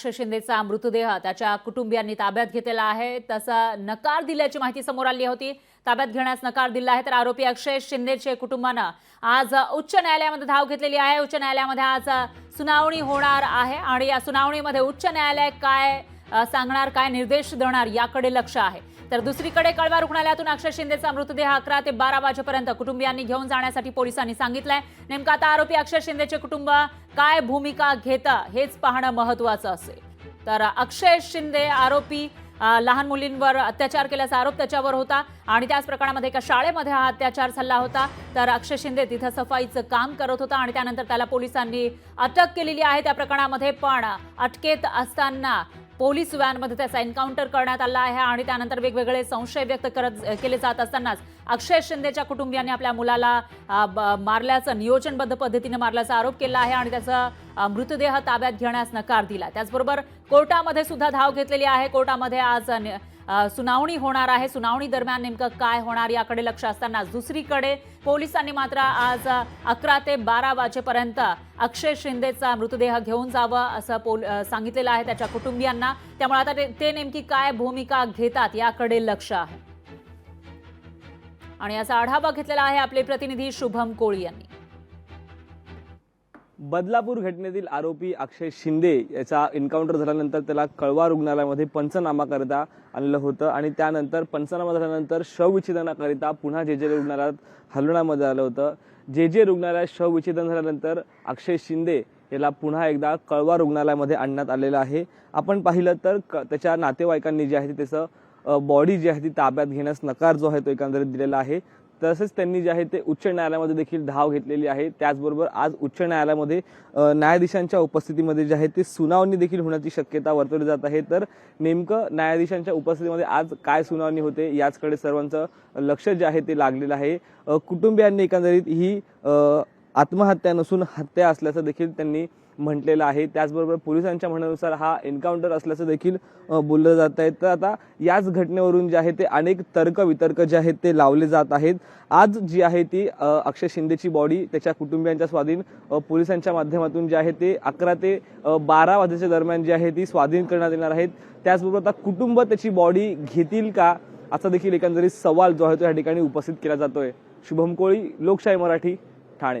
अक्षय शिंदेचा मृतदेह त्याच्या कुटुंबियांनी ताब्यात घेतलेला आहे. तसा नकार दिल्याची माहिती समोर आली होती. ताब्यात घेण्यास नकार दिला आहे तर आरोपी अक्षय शिंदेचे कुटुंबानं आज उच्च न्यायालयामध्ये धाव घेतलेली आहे. उच्च न्यायालयामध्ये आज सुनावणी होणार आहे आणि या सुनावणीमध्ये उच्च न्यायालय काय सांगणार काय निर्देश देणार याकडे लक्ष आहे. तर दुसरीकडे कळवा रुग्णालयातून अक्षय शिंदेचा मृतदेह अकरा ते बारा वाजेपर्यंत कुटुंबियांनी घेऊन जाण्यासाठी पोलिसांनी सांगितलंय. नेमका आता आरोपी अक्षय शिंदेचे कुटुंब काय भूमिका घेतं हेच पाहणं महत्वाचं असेल. तर अक्षय शिंदे आरोपी लहान मुलींवर अत्याचार केल्याचा आरोप त्याच्यावर होता आणि त्याच प्रकरणामध्ये एका शाळेमध्ये हा अत्याचार झाला होता. तर अक्षय शिंदे तिथं सफाईचं काम करत होता आणि त्यानंतर त्याला पोलिसांनी अटक केलेली आहे त्या प्रकरणामध्ये पण अटकेत असताना पोलीस व्हॅनमध्ये त्याचा एन्काउंटर करण्यात आला आहे आणि त्यानंतर वेगवेगळे संशय व्यक्त करत केले जात असतानाच अक्षय शिंदेच्या कुटुंबियांनी आपल्या मुलाला मारल्याचं नियोजनबद्ध पद्धतीने मारल्याचा आरोप केला आहे आणि त्याचा मृतदेह ताब्यात घेण्यास नकार दिला. त्याचबरोबर कोर्टामध्ये सुद्धा धाव घेतलेली आहे. कोर्टामध्ये आज सुनावणी होणार आहे. सुनावणी दरम्यान नेमकं काय होणार याकडे लक्ष असताना दुसरीकडे पोलिसांनी मात्र आज अकरा ते बारा वाजेपर्यंत अक्षय शिंदेचा मृतदेह घेऊन जावं असं पोल सांगितलेलं आहे त्याच्या कुटुंबियांना. त्यामुळे आता ते- ते नेमकी काय भूमिका घेतात याकडे लक्ष आहे. आणि याचा आढावा घेतलेला आहे आपले प्रतिनिधी शुभम कोळी यांनी. बदलापूर घटनेतील आरोपी अक्षय शिंदे याचा एन्काउंटर झाल्यानंतर त्याला कळवा रुग्णालयामध्ये पंचनामाकरिता आणलं होतं आणि त्यानंतर पंचनामा झाल्यानंतर शवविच्छेदनाकरिता पुन्हा जे जे रुग्णालयात हलवण्यामध्ये आलं होतं. जे जे रुग्णालयात शवविच्छेदन झाल्यानंतर अक्षय शिंदे याला पुन्हा एकदा कळवा रुग्णालयामध्ये आणण्यात आलेलं आहे. आपण पाहिलं तर क- त्याच्या नातेवाईकांनी जे आहे ते त्याचं बॉडी जी आहे ती ताब्यात घेण्यास नकार जो आहे तो एकंदरीत दिलेला आहे. तसेच त्यांनी जे आहे ते उच्च न्यायालयामध्ये देखील धाव घेतलेली आहे. त्याचबरोबर आज उच्च न्यायालयामध्ये न्यायाधीशांच्या उपस्थितीमध्ये जे आहे ते सुनावणी देखील होण्याची शक्यता वर्तवली जात आहे. तर नेमकं न्यायाधीशांच्या उपस्थितीमध्ये आज काय सुनावणी होते याचकडे सर्वांचं लक्ष जे आहे ते लागलेलं आहे. कुटुंबियांनी एकंदरीत ही आत्महत्या नसून हत्या असल्याचं देखील त्यांनी म्हटलेलं आहे. त्याचबरोबर पोलिसांच्या म्हणण्यानुसार हा एन्काउंटर असल्याचं देखील बोललं जात आहे. तर आता याच घटनेवरून जे आहे ते अनेक तर्क वितर्क जे आहेत ते लावले जात आहेत. आज जी आहे ती अक्षय शिंदेची बॉडी त्याच्या कुटुंबियांच्या स्वाधीन पोलिसांच्या माध्यमातून जे आहे ते अकरा ते बारा वाजेच्या दरम्यान जी आहे ती स्वाधीन करण्यात येणार आहेत. त्याचबरोबर आता कुटुंब त्याची बॉडी घेतील का असा देखील एकंदरीत सवाल जो आहे तो या ठिकाणी उपस्थित केला जातोय. शुभम कोळी लोकशाही मराठी ठाणे.